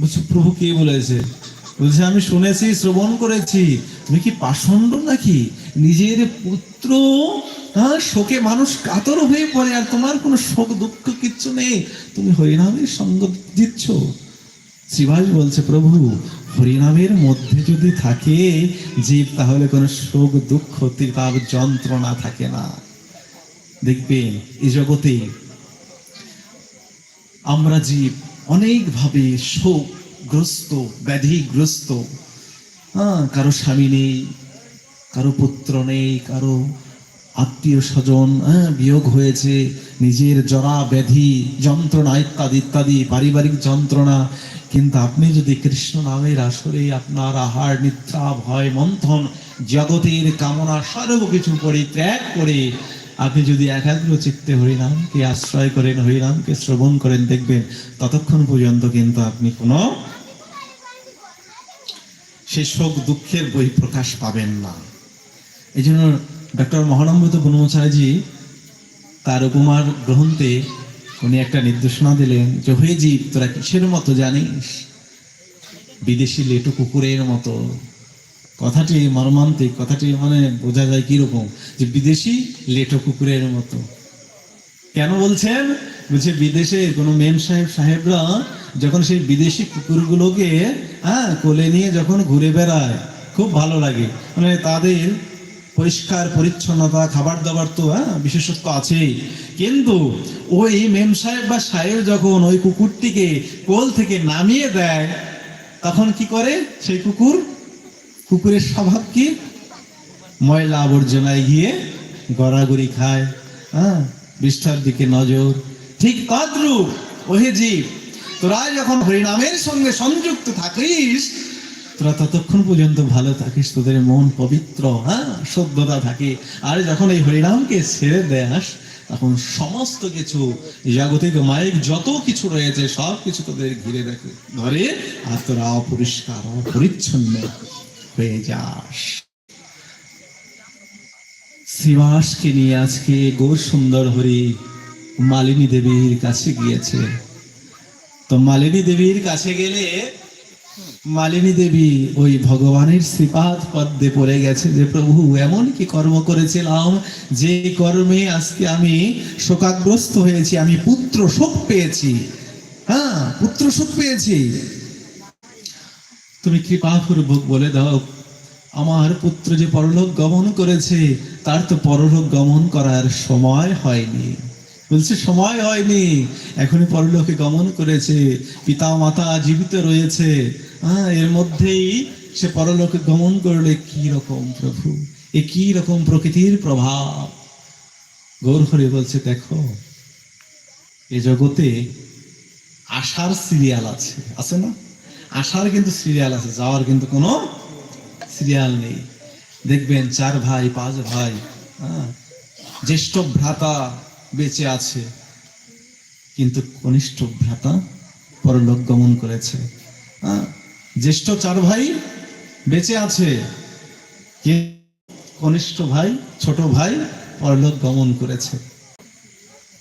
বলছে, প্রভু কে বলেছে? বলছে, আমি শুনেছি, শ্রবণ করেছি। তুমি কি পাষণ্ড নাকি? নিজের পুত্র হ্যাঁ শোকে মানুষ কাতর হয়ে পড়ে, আর তোমার কোনো শোক, দুঃখ কিচ্ছু নেই। তুমি হরিনামের সঙ্গ দিচ্ছ। শিবাজ বলছে, প্রভু, হরিনামের মধ্যে যদি থাকে জীব, তাহলে কোনো শোক, দুঃখ ত্রিতাপ যন্ত্রণা থাকে না। দেখবেন এই জগতে আমরা জীব অনেকভাবে শোকগ্রস্ত, ব্যাধিগ্রস্ত। হ্যাঁ কারও স্বামী নেই, কারও পুত্র নেই, কারও আত্মীয় স্বজন হ্যাঁ বিয়োগ হয়েছে, নিজের জরা, ব্যাধি, যন্ত্রণা ইত্যাদি ইত্যাদি, পারিবারিক যন্ত্রণা। কিন্তু আপনি যদি কৃষ্ণ নামের আসরে আপনার আহার নিদ্রা ভয়, মন্থন, জগতের কামনা, সর্বকিছু পরিত্যাগ করে আপনি যদি একাগ্র চিত্তে হরিনামকে আশ্রয় করেন হরিনামকে শ্রবণ করেন দেখবেন ততক্ষণ পর্যন্ত কিন্তু আপনি কোনো সে শোক দুঃখের বই প্রকাশ পাবেন না। এই জন্য ডক্টর মহানম্রত বনমচারীজি তার উপমার গ্রহণতে উনি একটা নির্দেশনা দিলেন যে হয়ে জীব, তোরা কিসের মতো জানিস? বিদেশি লেটু কুকুরের মতো। কথাটি মর্মান্তিক, কথাটি মানে বোঝা যায় কীরকম? যে বিদেশি লেটো কুকুরের মতো। কেন বলছেন? বলছে বিদেশে কোনো মেম সাহেব, সাহেবরা যখন সেই বিদেশি কুকুরগুলোকে হ্যাঁ কোলে নিয়ে যখন ঘুরে বেড়ায়, খুব ভালো লাগে। মানে তাদের পরিষ্কার, পরিচ্ছন্নতা খাবার দাবার তো হ্যাঁ বিশেষত্ব আছেই। কিন্তু ওই মেম সাহেব বা সাহেব যখন ওই কুকুরটিকে কোল থেকে নামিয়ে দেয়, তখন কি করে? সেই কুকুর কুকুরের স্বভাব কি? ময়লা আবর্জনায় গিয়ে গড়াগড়ি খায় হ্যাঁ? বিষ্ঠার দিকে নজর। ঠিক তদ্রূপ, ওহে জীব, তোরা যখন হরিনামের সঙ্গে সংযুক্ত থাকিস, তোরা ততক্ষণ পর্যন্ত ভালো থাকিস, তোদের মন পবিত্র হ্যাঁ? সভ্যতা থাকে। আর যখন এই হরিনামকে ছেড়ে দেয়াস, তখন সমস্ত কিছু, জাগতিক, মায়ের যত কিছু রয়েছে, সব কিছু তোদের ঘিরে রাখে, ধরে আর তোরা অপরিষ্কার, অপরিচ্ছন্ন। হয়ে যাস। শ্রীবাসকে নিয়ে আজকে গৌর সুন্দর হরি মালিনী দেবীর কাছে গিয়েছে। তো মালিনী দেবীর কাছে গেলে মালিনী দেবী ওই ভগবানের শ্রীপাদ পদ্মে পড়ে গেছে যে, প্রভু, এমন কি কর্ম করেছিলাম? যে কর্মে আজকে আমি শোকাগ্রস্ত হয়েছি, আমি পুত্র শোক পেয়েছি। হ্যাঁ পুত্র শোক পেয়েছি। তুমি কৃপাপূর্বক বলে দাও? আমার পুত্র যে পরলোক গমন করেছে, তার তো পরলোক গমন করার সময় হয়নি। বলছে, সময় হয়নি। এখনই পরলোকে গমন করেছে। পিতা মাতা জীবিত রয়েছে। হ্যাঁ এর মধ্যেই সে পরলোকে গমন করলে কি রকম প্রভু? এ কি রকম প্রকৃতির প্রভাব? গৌর হরি বলছে, দেখো, এ জগতে আশার সিরিয়াল আছে। আছে না? আসার কিন্তু সিরিয়াল আছে, যাওয়ার কিন্তু কোনো সিরিয়াল নেই। দেখবেন চার ভাই, পাঁচ ভাই হ্যাঁ জ্যেষ্ঠ ভ্রাতা বেঁচে আছে, কিন্তু কনিষ্ঠ ভ্রাতা পরলোক গমন করেছে। হ্যাঁ জ্যেষ্ঠ চার ভাই বেঁচে আছে কনিষ্ঠ ভাই, ছোট ভাই পরলোক গমন করেছে।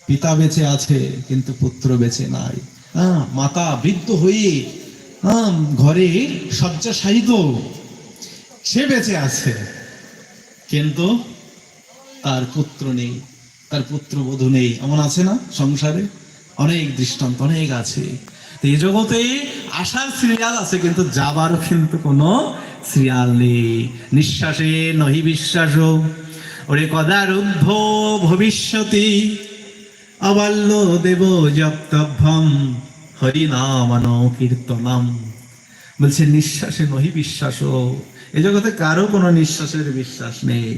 পিতা বেঁচে আছে, কিন্তু পুত্র বেঁচে নাই। হ্যাঁ মাতা বৃদ্ধ হ্যাঁ ঘরে শয্যাশায়িত। সে বেঁচে আছে। কিন্তু তার পুত্র নেই, তার পুত্র বধূ নেই। এমন আছে না সংসারে? অনেক দৃষ্টান্ত, অনেক আছে। এই জগতে আসার সিরিয়াল আছে, কিন্তু যাবারও কিন্তু কোনো সিরিয়াল নেই। নিঃশ্বাসে নহি বিশ্বাস, ওরে কদারুদ্ধ ভবিষ্যতি। অবাল্য দেব জপ্তভ্যম হরিনামান কীর্তনাম। বলছে, নিঃশ্বাসে নহি বিশ্বাস। এ জগতে কারও কোনো নিঃশ্বাসের বিশ্বাস নেই।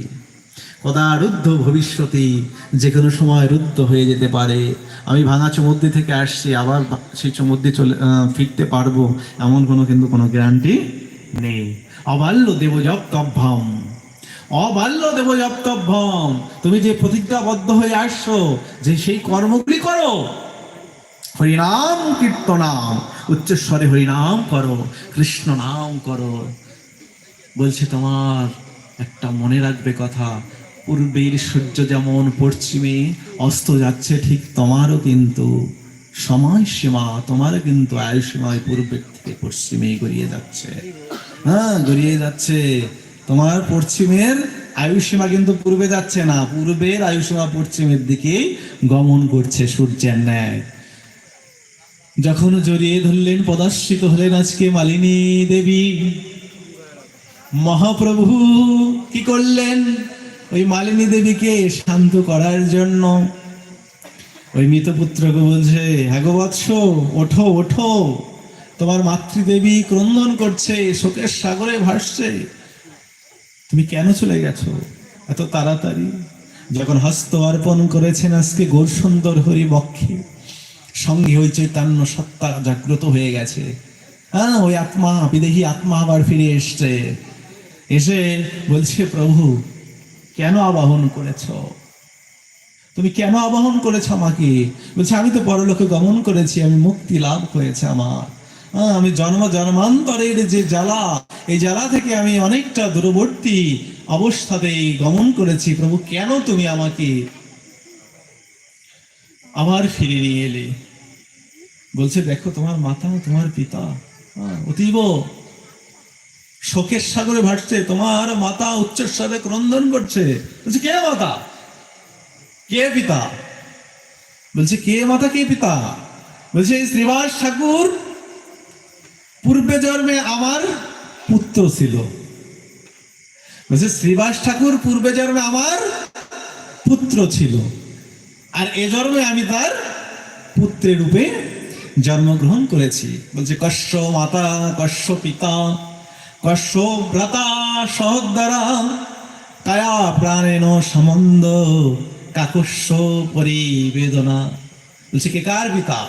কদা রুদ্ধ ভবিষ্যতি যে কোনো সময় রুদ্ধ হয়ে যেতে পারে। আমি ভাঙা চমুদ্দি থেকে আসছি, আবার সেই চমুদ্দি চলে ফিরতে পারব। এমন কোনো কিন্তু কোনো গ্যারান্টি নেই। অবাল্য দেব জপ্তভ্যম অবাল্য দেব জপ্তভ্যম তুমি যে প্রতিজ্ঞাবদ্ধ হয়ে আসছো, যে সেই কর্মগুলি করো হরিনাম কীর্তনাম। উচ্চস্বরে হরিনাম করো, কৃষ্ণ নাম করো। বলছে, তোমার একটা মনে রাখবে কথা। পূর্বের সূর্য যেমন পশ্চিমে অস্ত যাচ্ছে, ঠিক তোমারও কিন্তু সময় সীমা তোমার কিন্তু আয়ু সীমায় পূর্বের থেকে পশ্চিমে গড়িয়ে যাচ্ছে। হ্যাঁ গড়িয়ে যাচ্ছে। তোমার পশ্চিমের আয়ু সীমা কিন্তু পূর্বে যাচ্ছে না, পূর্বের আয়ু সীমা পশ্চিমের দিকে গমন করছে সূর্যের ন্যায়। যখন জড়িয়ে ধরলেন, পদাশ্রিত হলেন আজকে মালিনী দেবী। মহাপ্রভু কি করলেন? ওই মালিনী দেবীকে শান্ত করার জন্য। ওই মৃতপুত্রকে বলছে হ্যাঁ গো বৎস, ওঠো ওঠো। তোমার মাতৃদেবী ক্রন্দন করছে, শোকের সাগরে ভাসছে। তুমি কেন চলে গেছো? এত তাড়াতাড়ি? যখন হস্ত অর্পণ করেছেন আজকে গৌর সুন্দর হরি বক্ষে সঙ্গে ওই চৈতন্য সত্তা জাগ্রত হয়ে গেছে। হ্যাঁ ওই আত্মা বিদেহী আত্মা আবার ফিরে এসছে। এসে বলছে প্রভু কেন আবাহন করেছ? তুমি কেন আবাহন করেছ আমাকে? বলছে আমি তো পরলোকে গমন করেছি আমি মুক্তি লাভ হয়েছে আমার। হ্যাঁ, আমি জন্ম জন্মান্তরের যে জ্বালা এই জ্বালা থেকে আমি অনেকটা দূরবর্তী অবস্থাতে গমন করেছি। প্রভু কেন তুমি আমাকে আবার ফিরে নিয়ে এলে? বলছে দেখো তোমার মাতা তোমার পিতা হ্যাঁ, অতীব শোকের সাগরে ভাসছে তোমার মাতা উচ্চস্বরে ক্রন্দন করছে। বলছে কে মাতা? কে পিতা? বলছে কে মাতা কে পিতা? বলছে শ্রীবাস ঠাকুর পূর্বে জন্মে আমার পুত্র ছিল। বলছে শ্রীবাস ঠাকুর পূর্বে জন্মে আমার পুত্র ছিল আর এ জন্মে আমি তার পুত্রের রূপে জন্মগ্রহণ করেছি। বলছে, কশ্য মাতা, কশ্য পিতা, কশ্য ভ্রাতা সহদ্বারা কায়া প্রাণেন সম্বন্ধ কাকস্য পরিবেদনা। বলছে, কে কার পিতা?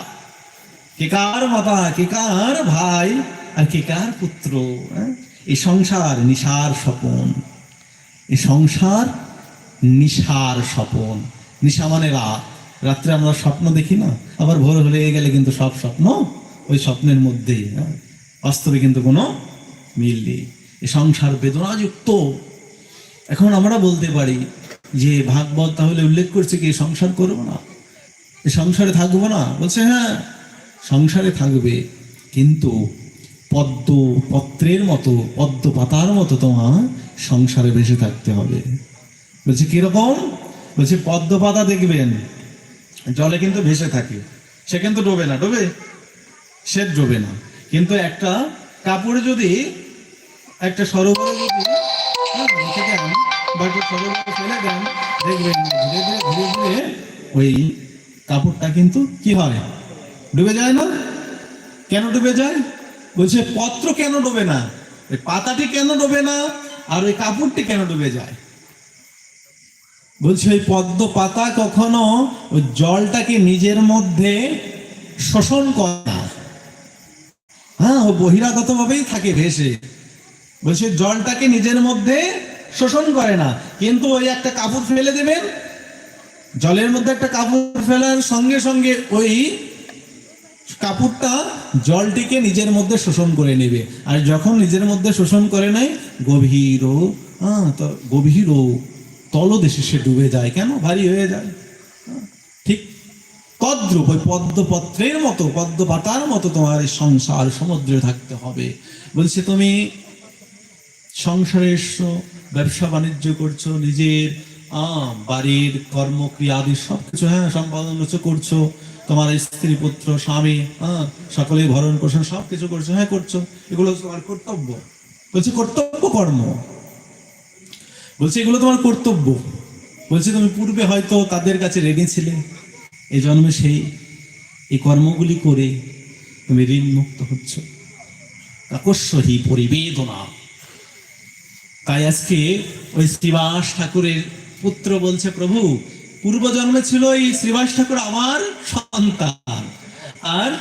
কে কার মাতা? কে কার ভাই? আর কে কার পুত্র? হ্যাঁ? এই সংসার নিশার স্বপন। এই সংসার নিশার স্বপন। নিশা মানে রাত। রাত্রে আমরা স্বপ্ন দেখি না? আবার ভোর হলে গেলে কিন্তু সব স্বপ্ন ওই স্বপ্নের মধ্যেই হ্যাঁ? বাস্তবে কিন্তু কোনো মিল নেই। এ সংসার বেদনাযুক্ত। এখন আমরা বলতে পারি যে ভাগবত তাহলে উল্লেখ করছে কি সংসার করব না? এ সংসারে থাকব না? বলছে হ্যাঁ সংসারে থাকবে, কিন্তু পদ্ম পত্রের মতো, পদ্ম পাতার মতো তোমার সংসারে বেঁচে থাকতে হবে। বলছে, কীরকম? বলছে, পদ্ম পাতা দেখবেন জলে কিন্তু ভেসে থাকে। সে কিন্তু ডোবে না ডোবে? সে ডোবে না। কিন্তু একটা কাপড় যদি একটা সরোবরে যদি হ্যাঁ, রেখে দেন বা ফেলে দেন দেখবেন ধীরে ধীরে ধীরে ধীরে ওই কাপড়টা কিন্তু কি হয়? ডুবে যায় না? কেন ডুবে যায়? বলছে পত্র কেন ডুবে না? ওই পাতাটি কেন ডোবে না? আর ওই কাপড়টি কেন ডুবে যায়? বলছে, ওই পদ্ম পাতা কখনো ওই জলটাকে নিজের মধ্যে শোষণ করে না? হ্যাঁ ও বহিরাগত ভাবেই থাকে ভেসে। বলছে, জলটাকে নিজের মধ্যে শোষণ করে না। কিন্তু ওই একটা কাপড় ফেলে দেবেন? জলের মধ্যে একটা কাপড় ফেলার সঙ্গে সঙ্গে ওই কাপড়টা জলটিকে নিজের মধ্যে শোষণ করে নেবে। আর যখন নিজের মধ্যে শোষণ করে নেয় গভীর হ্যাঁ তো গভীর তলদেশে সে ডুবে যায়। কেন? ভারী হয়ে যায়। ঠিক তদ্রুপ ওই পদ্মপত্রের মতো পদ্ম পাতার মতো তোমার এই সংসার সমুদ্রে থাকতে হবে। বলছে, তুমি সংসারে এসছো ব্যবসা বাণিজ্য করছ, নিজের বাড়ির কর্মক্রিয়া আদি সবকিছু হ্যাঁ সম্পাদন করছ তোমার স্ত্রী, পুত্র, স্বামী হ্যাঁ সকলে ভরণ পোষণ সবকিছু করছ হ্যাঁ করছ। এগুলো তোমার কর্তব্য। বলছে, কর্তব্য কর্ম। বলছে, এগুলো তোমার কর্তব্য। বলছে, তুমি পূর্বে হয়তো তাদের কাছে রেগে ছিলে। এই জন্মে সেই, এই কর্মগুলি করে তুমি ঋণ মুক্ত হচ্ছ। কাকস্বহী পরিবেদনা। তাই আজকে ওই শ্রীবাস ঠাকুরের পুত্র বলছে, প্রভু পূর্ব জন্মে ছিল এই শ্রীবাস ঠাকুর আমার সন্তান, আর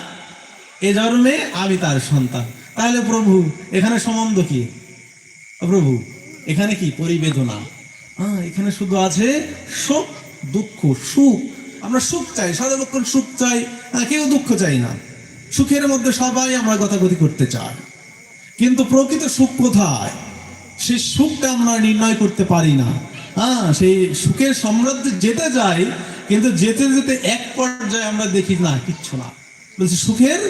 এ জন্মে আমি তার সন্তান। তাহলে প্রভু, এখানে সম্বন্ধ কি? প্রভু এখানে কি পরিবেদনা? হ্যাঁ এখানে শুধু আছে সুখ, দুঃখ, সুখ। আমরা সুখ চাই, সর্বক্ষণ সুখ চাই কেউ দুঃখ চাই না। সুখের মধ্যে সবাই আমরা কথাগতি করতে চাই। কিন্তু প্রকৃত সুখ কোথায়? সেই সুখটা আমরা নির্ণয় করতে পারি না। হ্যাঁ সেই সুখের সাম্রাজ্যে যেতে যাই, কিন্তু যেতে যেতে এক পর্যায়ে আমরা দেখি, না, কিচ্ছু না। বলছি, সুখের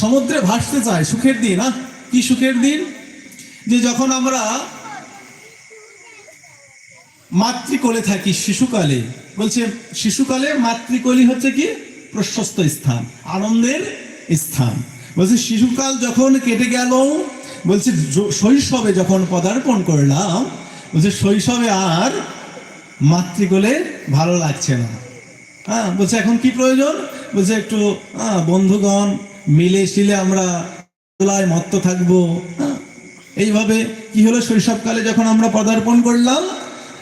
সমুদ্রে ভাসতে চাই, সুখের দিন হ্যাঁ কি সুখের দিন? যে যখন আমরা মাতৃকোলে থাকি শিশুকালে। বলছে শিশুকালে মাতৃকলি হচ্ছে কি? প্রশস্ত স্থান আনন্দের স্থান। বলছে শিশুকাল যখন কেটে গেল বলছে শৈশবে যখন পদার্পণ করলাম বলছে শৈশবে আর মাতৃকোলে ভালো লাগছে না। হ্যাঁ বলছে এখন কি প্রয়োজন? বলছে একটু হ্যাঁ, বন্ধুগণ মিলে শিলে আমরা দোলায় মত্ত থাকব। হ্যাঁ, এইভাবে কি হলো শৈশবকালে যখন আমরা পদার্পণ করলাম?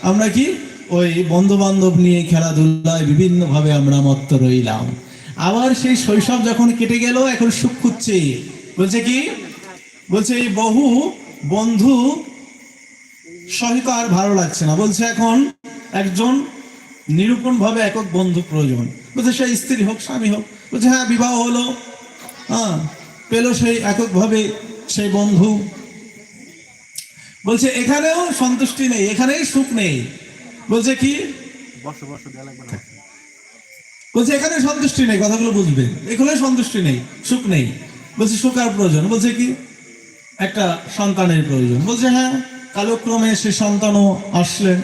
আমরা কি? ওই বন্ধু বান্ধব নিয়ে খেলাধুলায় বিভিন্ন ভাবে আমরা মত্ত রইলাম। আবার সেই শৈশব যখন কেটে গেল, এখন সুখ খুঁজছে। বলছে কি? বলছে, এই বহু বন্ধু সহিত আর ভালো লাগছে না। বলছে, এখন একজন নিরূপণ ভাবে একক বন্ধু প্রয়োজন। বলছে, সে স্ত্রী হোক, স্বামী হোক। বলছে হ্যাঁ বিবাহ হলো। হ্যাঁ পেল সেই এককভাবে সেই বন্ধু বলছে এখানেও সন্তুষ্টি নেই এখানেই সুখ নেই। বলছে কি? বলছে এখানে সন্তুষ্টি নেই কথাগুলো বুঝবেন এখানে সন্তুষ্টি নেই সুখ নেই। বলছে সুখ আর প্রয়োজন। বলছে কি? একটা সন্তানের প্রয়োজন। বলছে হ্যাঁ কালক্রমে সে সন্তানও আসলেন।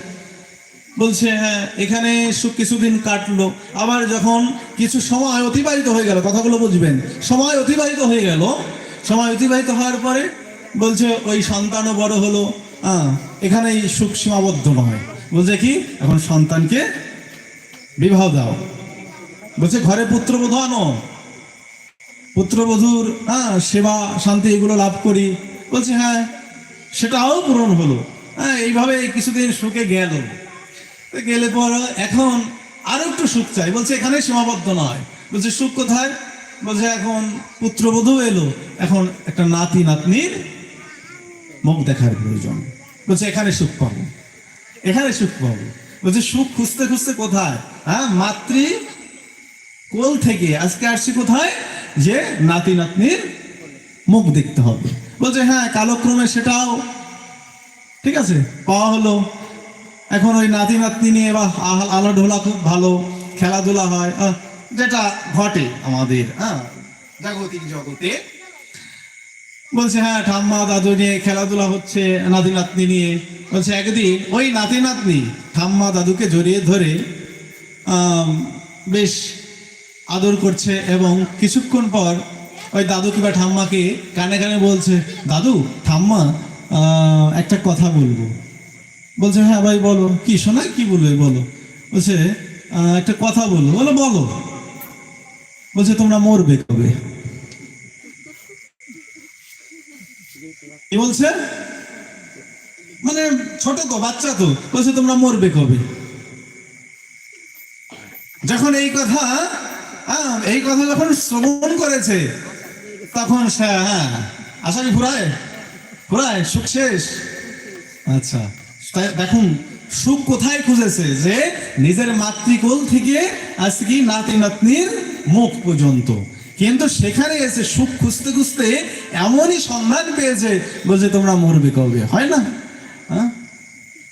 বলছে হ্যাঁ এখানে সুখ কিছুদিন কাটলো আবার যখন কিছু সময় অতিবাহিত হয়ে গেল কথাগুলো বুঝবেন সময় অতিবাহিত হয়ে গেল সময় অতিবাহিত হওয়ার পরে বলছে, ওই সন্তানও বড় হলো। হ্যাঁ এখানে এই সুখ সীমাবদ্ধ নয়। বলছে কি? এখন সন্তানকে বিবাহ দাও। বলছে, ঘরে পুত্রবধূ আনো। পুত্রবধূর হ্যাঁ সেবা, শান্তি এগুলো লাভ করি। বলছে হ্যাঁ সেটাও পূরণ হলো। হ্যাঁ এইভাবে কিছুদিন সুখে গেল। গেলে পর এখন আরও একটু সুখ চাই। বলছে, এখানে সীমাবদ্ধ নয়। বলছে, সুখ কোথায়? বলছে, এখন পুত্রবধূ এলো। এখন একটা নাতি নাতনির মুখ দেখার প্রয়োজন। বলছে, এখানে সুখ পাবো। এখানে সুখ পাবো? বলছে, সুখ খুঁজতে খুঁজতে কোথায়? হ্যাঁ মাতৃ কোল থেকে আজকে আসছি কোথায়? যে নাতি নাতনির মুখ দেখতে হবে। বলছে হ্যাঁ কালক্রমে সেটাও। ঠিক আছে, পাওয়া হলো। এখন ওই নাতি নাতনি নিয়ে বা আলাঢোলা খুব ভালো, খেলাধুলা হয়। যেটা ঘটে আমাদের। হ্যাঁ জাগতিক জগতে বলছে হ্যাঁ ঠাম্মা, দাদু নিয়ে খেলাধুলা হচ্ছে নাতি নাতনি নিয়ে। বলছে, একদিন ওই নাতি নাতনি ঠাম্মা, দাদুকে জড়িয়ে ধরে বেশ আদর করছে এবং কিছুক্ষণ পর ওই দাদু কিংবা ঠাম্মাকে কানে কানে বলছে, দাদু, ঠাম্মা একটা কথা বলব। বলছে হ্যাঁ ভাই, বলো। কি শোনা কি বলবে, বলো? বলছে একটা কথা বলো বলো বলো। বলছে, তোমরা মরবে কবে? কি বলছে? মানে ছোট তো বাচ্চা তো। বলছে তোমরা মরবে কবে? যখন এই কথা হ্যাঁ, এই কথা যখন শ্রবণ করেছে তখন হ্যাঁ আশা কি ফুরায়? ফুরায়? সুখ শেষ? আচ্ছা দেখুন সুখ কোথায় খুঁজেছে? যে নিজের মাতৃকোল থেকে আজকে নাতি নাতনির মুখ পর্যন্ত। কিন্তু সেখানে এসে সুখ খুঁজতে খুঁজতে এমনই সন্ধান পেয়েছে বলছে, তোমরা মরবে কবে? হয় না? হ্যাঁ?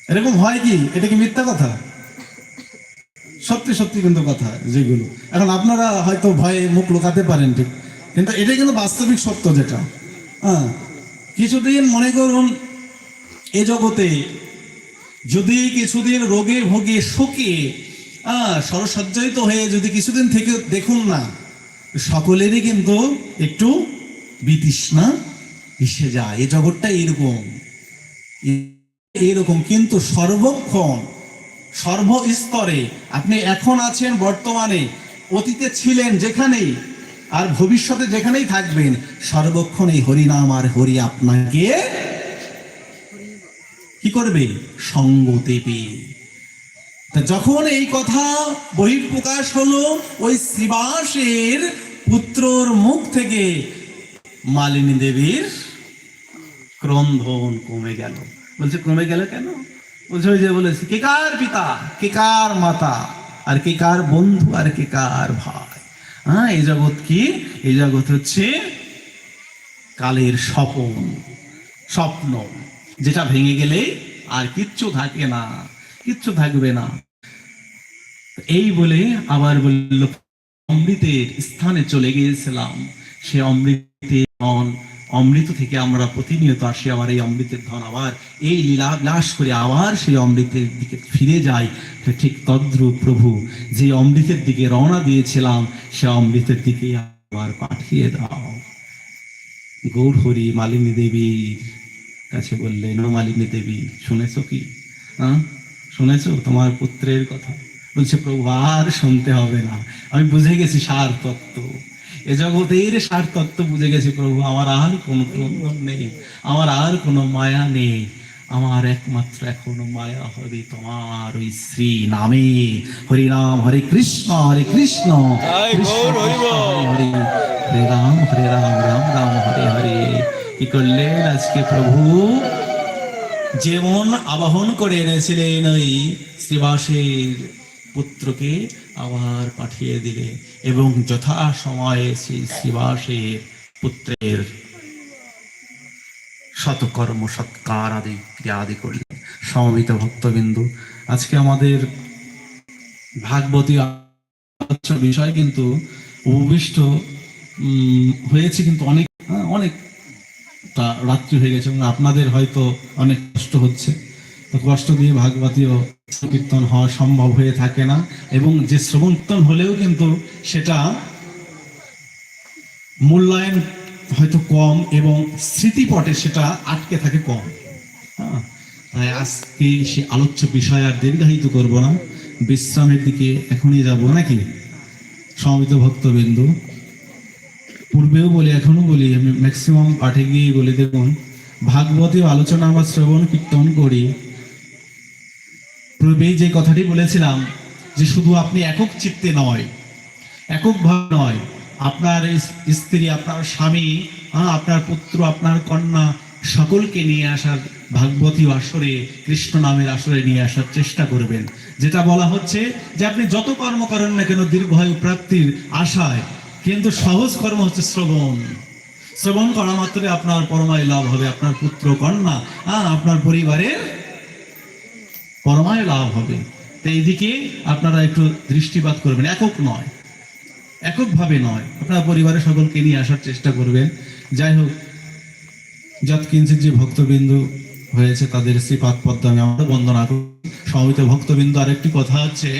এরকম হয় কি? এটা কি মিথ্যা কথা? সত্যি সত্যি কিন্তু কথা যেগুলো। এখন আপনারা হয়তো ভয়ে মুখ লুকাতে পারেন ঠিক। কিন্তু এটাই কিন্তু বাস্তবিক সত্য যেটা। হ্যাঁ? কিছুদিন মনে করুন, এ জগতে যদি কিছুদিন রোগে ভোগে শোকে সরসজ্জায়িত হয়ে যদি কিছুদিন থেকে দেখুন না সকলেরই কিন্তু একটু বিতৃষ্ণা এসে যায়। এ জগৎটা এরকম। এরকম। কিন্তু সর্বক্ষণ, সর্বস্তরে আপনি এখন আছেন বর্তমানে, অতীতে ছিলেন যেখানেই, আর ভবিষ্যতে যেখানেই থাকবেন, সর্বক্ষণ এই হরিনাম আর হরি আপনাকে কি করবে? সঙ্গ দেবে। যখন এই কথা বহিঃপ্রকাশ হলো, ওই শ্রীবাসের পুত্রর মুখ থেকে মালিনী দেবীর ক্রন্ধন কমে গেল। বলছে, কমে গেল কেন? বলছে, ওই যে বলেছে, কে কার পিতা? কে কার মাতা? আর কে কার বন্ধু? আর কে কার ভাই? হ্যাঁ এই জগৎ কি? এই জগৎ হচ্ছে কালের স্বপন, স্বপ্ন, যেটা ভেঙে গেলে আর কিচ্ছু থাকে না। কিচ্ছু থাকবে না। এই বলে আবার বলল, অমৃতের স্থানে চলে গিয়েছিলাম। সে অমৃতের ধন, অমৃত থেকে আমরা প্রতিনিয়ত আসি আবার এই অমৃতের ধন। আবার এই লীলা বিলাস করে আবার সেই অমৃতের দিকে ফিরে যাই। ঠিক তদ্রূপ প্রভু, যে অমৃতের দিকে রওনা দিয়েছিলাম, সে অমৃতের দিকে আবার পাঠিয়ে দাও। গৌর হরি মালিনী দেবীর কাছে বললেন মালিনী দেবী, শুনেছো কি? হ্যাঁ শুনেছো? তোমার পুত্রের কথা। বলছে প্রভু আর শুনতে হবে না। আমি বুঝে গেছি সার তত্ত্ব। এ জগতের সার তত্ত্ব বুঝে গেছি প্রভু। আমার আর কোনো নেই। আমার আর কোনো মায়া নেই। আমার একমাত্র এখনও মায়া হবে তোমার ওই শ্রী নামে। হরি রাম হরে কৃষ্ণ হরে কৃষ্ণ। হরে। হরে রাম হরে রাম রাম রাম হরে হরে। কি করলেন আজকে প্রভু? যেমন আবাহন করে এনেছিলেন ওই শ্রীবাসের পুত্রকে আবার পাঠিয়ে দিলে এবং যথা সময়ে সেই শ্রীবাসের পুত্রের শতকর্ম সৎকার আদি ক্রিয়া আদি করলেন। সমবেত ভক্তবিন্দু আজকে আমাদের ভাগবতী বিষয় কিন্তু উপবিষ্ট হয়েছে কিন্তু অনেক হ্যাঁ, অনেক তা রাত্রি হয়ে গেছে এবং আপনাদের হয়তো অনেক কষ্ট হচ্ছে। তো কষ্ট দিয়ে ভাগবতীয় কীর্তন হওয়া সম্ভব হয়ে থাকে না এবং যে শ্রবণকীর্তন হলেও কিন্তু সেটা মূল্যায়ন হয়তো কম এবং স্মৃতিপটে সেটা আটকে থাকে কম। হ্যাঁ তাই আজকে সে আলোচ্য বিষয় আর দীর্ঘায়িত করব না। বিশ্রামের দিকে এখনই যাব নাকি? সমিত ভক্তবিন্দু পূর্বেও বলি, এখনও বলি, আমি ম্যাক্সিমাম পাঠে গিয়ে বলে, দেখুন, ভাগবতী আলোচনা আমরা শ্রবণ কীর্তন করি। পূর্বেই যে কথাটি বলেছিলাম, যে শুধু আপনি একক চিত্তে নয়, একক এককভাবে নয়, আপনার স্ত্রী, আপনার স্বামী আপনার পুত্র, আপনার কন্যা, সকলকে নিয়ে আসার ভাগবতী আসরে, কৃষ্ণ নামের আসরে নিয়ে আসার চেষ্টা করবেন। যেটা বলা হচ্ছে যে আপনি যত কর্ম করেন না কেন, দীর্ঘায়ু প্রাপ্তির আশায় কিন্তু সহজ কর্ম হচ্ছে শ্রবণ। শ্রবণ করা মাত্রে আপনার পরমায় লাভ হবে, আপনার পুত্র, কন্যা হ্যাঁ আপনার পরিবারের পরমায় লাভ হবে। তো এইদিকে আপনারা একটু দৃষ্টিপাত করবেন, একক নয়, এককভাবে নয়। আপনার পরিবারের সকলকে নিয়ে আসার চেষ্টা করবেন। যাই হোক যৎকিঞ্চিত যে ভক্তবিন্দু হয়েছে, তাদের শ্রীপাদ পদ্ম আমি আমরা বন্দনা করি। সমিত ভক্তবিন্দু, আরেকটি কথা হচ্ছে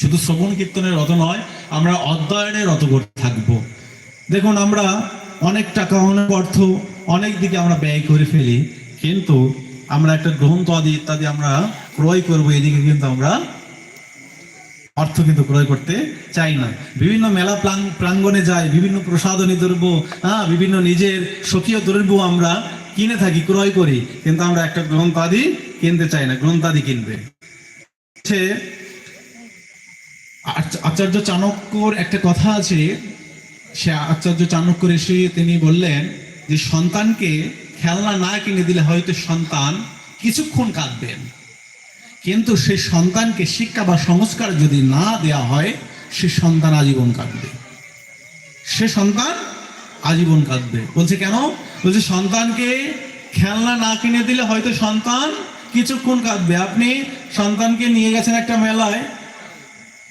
শুধু শ্রবণ কীর্তনের রত নয়, আমরা অধ্যয়নের রত করে থাকব। দেখুন, আমরা অনেক টাকা অনেক অর্থ, অনেক দিকে আমরা ব্যয় করে ফেলি, কিন্তু আমরা একটা গ্রন্থ আদি ইত্যাদি আমরা ক্রয় করব, এদিকে কিন্তু আমরা অর্থ কিন্তু ক্রয় করতে চাই না। বিভিন্ন মেলা প্রাং- প্রাঙ্গণে যাই, বিভিন্ন প্রসাদনী দ্রব্য হ্যাঁ বিভিন্ন নিজের স্বকীয় দ্রব্য আমরা কিনে থাকি, ক্রয় করি, কিন্তু আমরা একটা গ্রন্থাদি কিনতে চাই না গ্রন্থাদি কিনবে। আচার্য চাণক্যর একটা কথা আছে। সে আচার্য চাণক্য এসে তিনি বললেন যে, সন্তানকে খেলনা না কিনে দিলে হয়তো সন্তান কিছুক্ষণ কাঁদবেন কিন্তু সেই সন্তানকে শিক্ষা বা সংস্কার যদি না দেয়া হয়, সে সন্তান আজীবন কাঁদবে। সে সন্তান আজীবন কাঁদবে। বলছে, কেন? বলছে, সন্তানকে খেলনা না কিনে দিলে হয়তো সন্তান কিছুক্ষণ কাঁদবে। আপনি সন্তানকে নিয়ে গেছেন একটা মেলায়।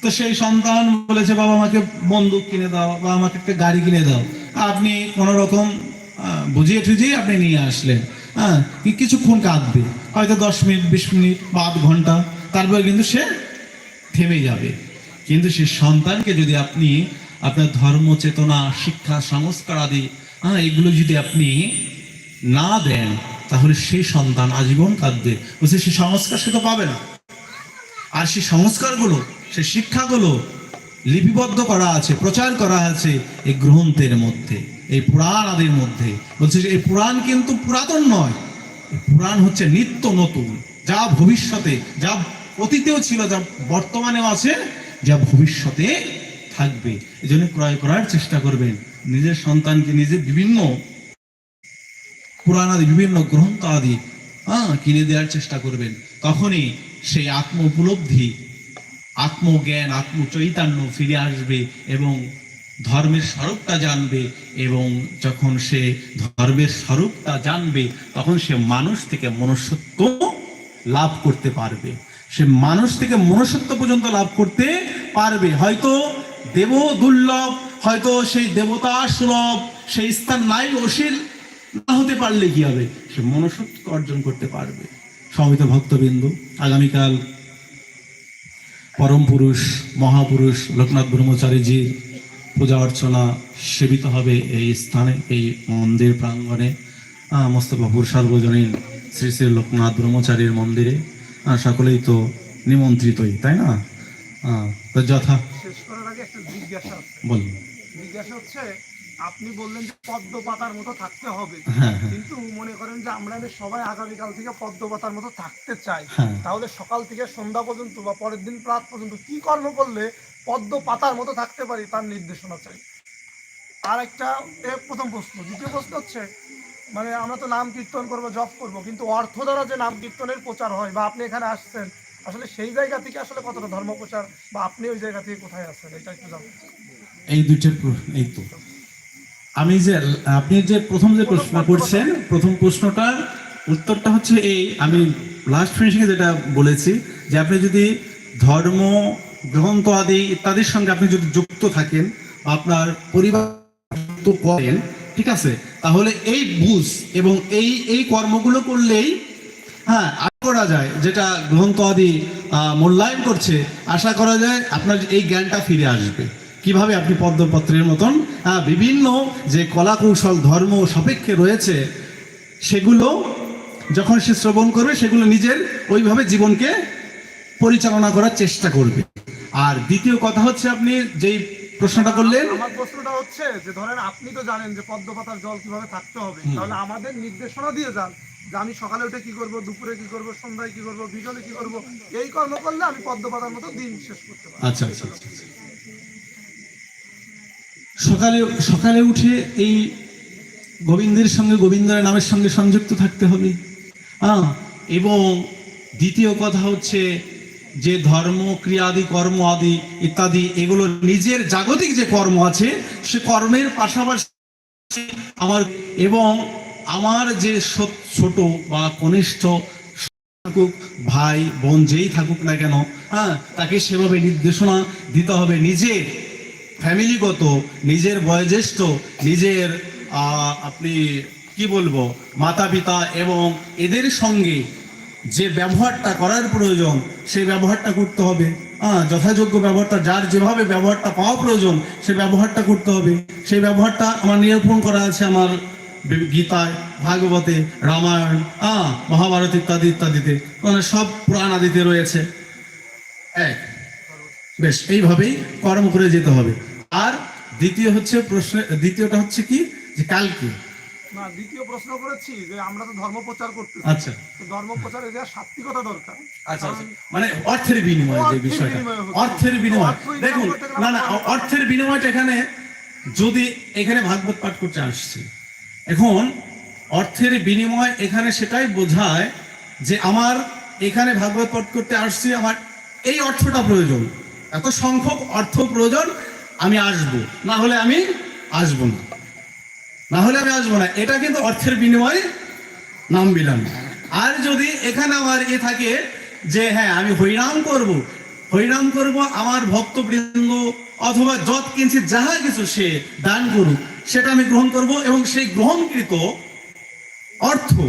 তো সেই সন্তান বলেছে, বাবা, আমাকে বন্দুক কিনে দাও বা আমাকে একটা গাড়ি কিনে দাও। আপনি কোন রকম বুঝিয়ে টুঝিয়ে আপনি নিয়ে আসলেন। হ্যাঁ কিছুক্ষণ কাঁদবে। হয়তো দশ মিনিট, বিশ মিনিট বা আধ ঘণ্টা, তারপরে কিন্তু সে থেমে যাবে। কিন্তু সে সন্তানকে যদি আপনি আপনার ধর্ম, চেতনা, শিক্ষা, সংস্কার আদি হ্যাঁ এগুলো যদি আপনি না দেন, তাহলে সেই সন্তান আজীবন কাঁদবে। বলছে, সে সংস্কার সে তো পাবে না। আর সেই সংস্কারগুলো সেই শিক্ষাগুলো লিপিবদ্ধ করা আছে, প্রচার করা আছে এই গ্রন্থের মধ্যে, এই পুরাণ আদির মধ্যে। বলছে যে এই পুরাণ কিন্তু পুরাতন নয় পুরাণ হচ্ছে নিত্য নতুন, যা ভবিষ্যতে, যা অতীতেও ছিল, যা বর্তমানেও আছে, যা ভবিষ্যতে থাকবে। এই জন্য ক্রয় করার চেষ্টা করবেন। নিজের সন্তানকে নিজে বিভিন্ন পুরাণ আদি বিভিন্ন গ্রন্থ আদি হ্যাঁ কিনে দেওয়ার চেষ্টা করবেন। তখনই সেই আত্ম উপলব্ধি আত্মজ্ঞান, আত্মচৈতন্য ফিরে আসবে এবং ধর্মের স্বরূপটা জানবে এবং যখন সে ধর্মের স্বরূপটা জানবে, তখন সে মানুষ থেকে মনুষ্যত্ব লাভ করতে পারবে। সে মানুষ থেকে মনুষ্যত্ব পর্যন্ত লাভ করতে পারবে। হয়তো দেব দুর্লভ, হয়তো সেই দেবতা সুলভ, সেই স্থান নাই অশীল না হতে পারলে কি হবে? সে মনুষ্যত্ব অর্জন করতে পারবে। সমিত ভক্তবিন্দু, আগামীকাল পরম পুরুষ মহাপুরুষ লোকনাথ ব্রহ্মচারীজির পূজা অর্চনা সেবিত হবে এই স্থানে এই মন্দির প্রাঙ্গণে। মোস্তফাপুর সার্বজনীন শ্রী শ্রী লোকনাথ ব্রহ্মচারীর মন্দিরে। সকলেই তো নিমন্ত্রিতই তাই না? তো যথা শেষ করার আগে একটা জিজ্ঞাসা বলুন। জিজ্ঞাসা হচ্ছে আপনি বললেন যে পদ্ম পাতার মতো থাকতে হবে। হ্যাঁ। কিন্তু মনে করেন যে আমরা সবাই আগামীকাল থেকে পদ্ম পাতার মতো থাকতে চাই। হ্যাঁ। তাহলে সকাল থেকে সন্ধ্যা পর্যন্ত বা পরের দিন রাত পর্যন্ত কি কর্ম করলে পদ্ম পাতার মতো থাকতে পারি তার নির্দেশনা চাই। আর একটা প্রথম প্রশ্ন। দ্বিতীয় প্রশ্ন হচ্ছে মানে আমরা তো নাম কীর্তন করব জব করব কিন্তু অর্থ দ্বারা যে নাম কীর্তনের প্রচার হয় বা আপনি এখানে আসছেন আসলে সেই জায়গা থেকে আসলে কতটা ধর্ম প্রচার বা আপনি ওই জায়গা থেকে কোথায় আছেন এটা একটু জানতে। এই দুইটা প্রশ্ন এই তো। আমি যে, আপনি যে প্রথম যে প্রশ্ন করছেন, প্রথম প্রশ্নটার উত্তরটা হচ্ছে এই, আমি লাস্ট ফিনিশিং যেটা বলেছি, যে আপনি যদি ধর্ম গ্রন্থ আদি ইত্যাদির সঙ্গে আপনি যদি যুক্ত থাকেন, আপনার পরিবার করেন, ঠিক আছে? তাহলে এই বুঝ এবং এই এই কর্মগুলো করলেই হ্যাঁ আশা করা যায় যেটা গ্রন্থ আদি মূল্যায়ন করছে, আশা করা যায় আপনার এই জ্ঞানটা ফিরে আসবে। কীভাবে আপনি পদ্মপত্রের মতন বিভিন্ন যে কলা কৌশল ধর্ম সাপেক্ষে রয়েছে সেগুলো যখন সে শ্রবণ করবে সেগুলো নিজের ওইভাবে জীবনকে পরিচালনা করার চেষ্টা করবে। আর দ্বিতীয় কথা হচ্ছে আপনি যেই প্রশ্নটা করলেন আমার প্রশ্নটা হচ্ছে যে ধরেন আপনি তো জানেন যে পদ্ম পাতার জল কীভাবে থাকতে হবে। তাহলে আমাদের নির্দেশনা দিয়ে যান যে আমি সকালে উঠে কি করব দুপুরে কি করব সন্ধ্যায় কি করব বিকালে কি করব। এই কর্ম করলে আমি পদ্ম পাতার মতো দিন শেষ করতে পারব। আচ্ছা আচ্ছা আচ্ছা, আচ্ছা। সকালে সকালে উঠে এই গোবিন্দের সঙ্গে, গোবিন্দের নামের সঙ্গে সংযুক্ত থাকতে হবে। হ্যাঁ এবং দ্বিতীয় কথা হচ্ছে যে ধর্ম, ক্রিয়াদি, কর্ম আদি ইত্যাদি, এগুলো নিজের জাগতিক যে কর্ম আছে, সে কর্মের পাশাপাশি আমার এবং আমার যে ছোট বা কনিষ্ঠ থাকুক, ভাই, বোন যেই থাকুক না কেন হ্যাঁ তাকে সেভাবে নির্দেশনা দিতে হবে নিজের ফ্যামিলিগত, নিজের বয়োজ্যেষ্ঠ, নিজের আপনি কি বলব মাতা পিতা এবং এদের সঙ্গে যে ব্যবহারটা করার প্রয়োজন সেই ব্যবহারটা করতে হবে। হ্যাঁ যথাযোগ্য ব্যবহারটা, যার যেভাবে ব্যবহারটা পাওয়া প্রয়োজন সেই ব্যবহারটা করতে হবে। সেই ব্যবহারটা আমার নিরূপণ করা আছে আমার গীতায়, ভাগবতে, রামায়ণ হ্যাঁ মহাভারত ইত্যাদি ইত্যাদিতে। মানে সব পুরাণ আদিতে রয়েছে। এক। বেশ, এইভাবেই কর্ম করে যেতে হবে। আর দ্বিতীয় হচ্ছে প্রশ্ন দ্বিতীয়টা হচ্ছে কি? যে কালকে। না দ্বিতীয় প্রশ্ন করেছি যে আমরা তো ধর্ম প্রচার করতে আচ্ছা। ধর্ম প্রচারে যা সাত্বিকতা দরকার। আচ্ছা কারণ মানে অর্থের বিনিময় যে বিষয়টা। অর্থের বিনিময়। দেখুন না না অর্থের বিনিময়টা এখানে যদি এখানে ভাগবত পাঠ করতে আসছে। এখন অর্থের বিনিময় এখানে সেটাই বোঝায় যে আমার এখানে ভাগবত পাঠ করতে আসছি আমার এই অর্থটা প্রয়োজন। এত সংখ্যক অর্থ প্রয়োজন আমি আসব। না হলে আমি আসব না। না হলে আমি আসব না। এটা কিন্তু অর্থের বিনিময়ে নাম বিলাম। আর যদি এখানে আমার এ থাকে যে হ্যাঁ আমি হরিনাম করব। হরিনাম করব, আমার ভক্তবৃন্দ অথবা যত কিঞ্চিত যাহা কিছু সে দান করুক, সেটা আমি গ্রহণ করব এবং সেই গ্রহণকৃত অর্থ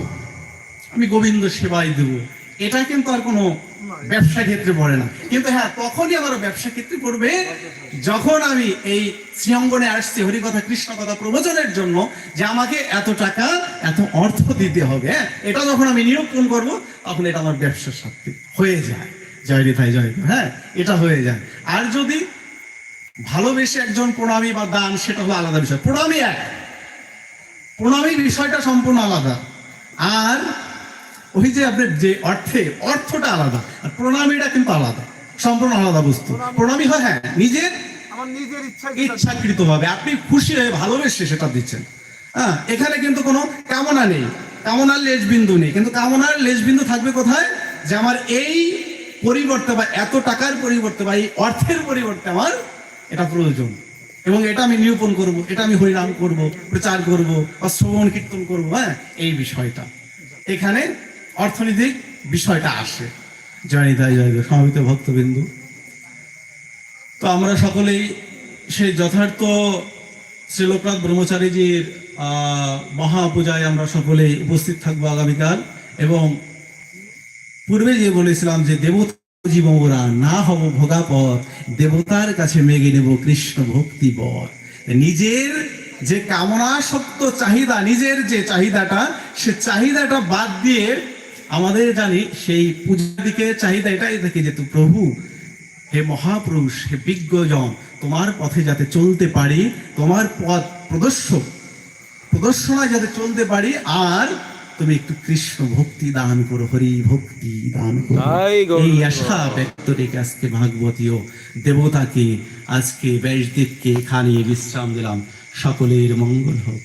আমি গোবিন্দ সেবায় দেব। এটা কিন্তু আর কোনো ব্যবসা ক্ষেত্রে পড়ে না। কিন্তু হ্যাঁ তখনই আমার ব্যবসা ক্ষেত্রে পড়বে। যখন আমি এই শ্রীঅঙ্গনে আসছি, হরিকথা কৃষ্ণ কথা প্রবচনের জন্য, যে আমাকে এত টাকা, এত অর্থ দিতে হবে হ্যাঁ এটা যখন আমি নিরূপণ করব, তখন এটা আমার ব্যবসার সাথে হয়ে যায়। জয় রে ভাই, জয় হ্যাঁ এটা হয়ে যায়। আর যদি ভালোবেসে একজন প্রণামী বা দান, সেটা হলো আলাদা বিষয়। প্রণামী এক। প্রণামী বিষয়টা সম্পূর্ণ আলাদা। আর ওই যে আপনার যে অর্থে অর্থটা আলাদা আর প্রণামীটা কিন্তু আলাদা সম্পূর্ণ আলাদা বস্তু। প্রণামী হয় হ্যাঁ নিজের ইচ্ছা ইচ্ছাকৃত ভাবে আপনি খুশি হয়ে ভালোবেসে সেটা দিচ্ছেন। হ্যাঁ এখানে কিন্তু কোনো কামনা নেই কামনার লেজ বিন্দু নেই কিন্তু কামনার লেজ বিন্দু থাকবে কোথায়? যে আমার এই পরিবর্তে বা এত টাকার পরিবর্তে বা এই অর্থের পরিবর্তে আমার এটা প্রয়োজন। এবং এটা আমি নিরূপণ করব এটা আমি হরিনাম করব প্রচার করব বা শ্রবণ কীর্তন করব হ্যাঁ এই বিষয়টা। এখানে অর্থনৈতিক বিষয়টা আসে। জয় তাই জয় গো, সমাবেত ভক্তবিন্দু। তো আমরা সকলেই সেই যথার্থ শ্রীলোকনাথ ব্রহ্মচারীজির মহাপূজায় আমরা সকলেই উপস্থিত থাকব আগামীকাল এবং পূর্বে যে বলেছিলাম যে দেবতা জীবরা না হব ভোগাপথ দেবতার কাছে মেগে নেব কৃষ্ণ ভক্তি পথ নিজের যে কামনা শক্ত চাহিদা নিজের যে চাহিদাটা সে চাহিদাটা বাদ দিয়ে আমাদের জানি সেই পূজার দিকে চাহিদা এটাই থাকে যে প্রভু হে মহাপুরুষ হে বিজ্ঞজন তোমার পথে যাতে চলতে পারি তোমার পথ প্রদর্শক প্রদর্শনায় যাতে চলতে পারি আর তুমি একটু কৃষ্ণ ভক্তি দান করো হরি ভক্তি দান করো। এই আশা ব্যক্ত রেখে আজকে ভাগবতীয় দেবতাকে আজকে ব্যাসদেবকে এখানে বিশ্রাম দিলাম। সকলের মঙ্গল হোক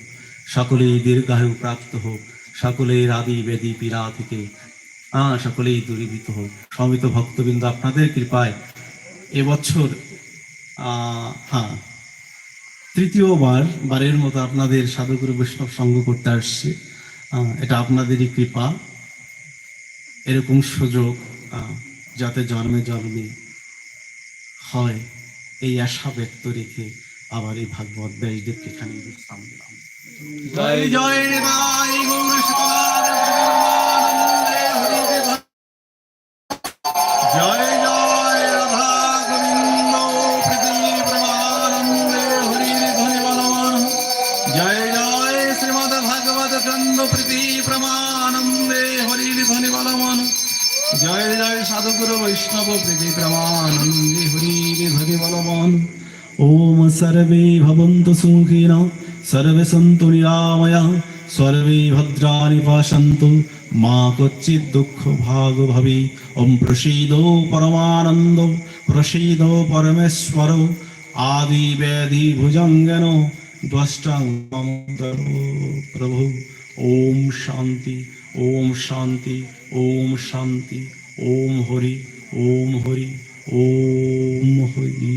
সকলেই দীর্ঘায়ু প্রাপ্ত হোক সকলের আদি বেদি পীড়া থেকে আহ সকলেই দূরীভূত হোক। সমিত ভক্তবৃন্দ, আপনাদের কৃপায় এবছর হ্যাঁ তৃতীয়বার বারের মতো আপনাদের সাধুগুরু বৈষ্ণব সঙ্গ করতে আসছে। এটা আপনাদেরই কৃপা। এরকম সুযোগ যাতে জন্মে জন্মে হয়, এই আশা ব্যক্ত রেখে আবার এই ভাগবত ব্যাসদেবকে এখানে বিশ্রাম দিলাম জয় জয় নিতাই গৌর। জয় জয় রাধা গোবিন্দ প্রীতি প্রমানন্দে হরি ধ্বনি বলবান। জয় জয় শ্রীমদ ভাগবত চন্দ প্রীতি প্রমানন্দে হরি ধ্বনি বলবান। জয় জয় সাধুগুরু বৈষ্ণব প্রীতি প্রমানন্দে হরি ধ্বনি বলবান। ওম সর্বে ভবন্তু সুখিন ভদ্রাণি পশ্যন্তু মা কচ্চিৎ দুঃখ ভাগ ভবি ওম প্রসীদ পরমানন্দ প্রসীদ পরমেশ্বর আদি বেদি ভুজঙ্গন দ্রষ্টাং মম তরো প্রভু ওম শান্তি ওম শান্তি ওম শান্তি ওম হরি ওম হরি ওম হরি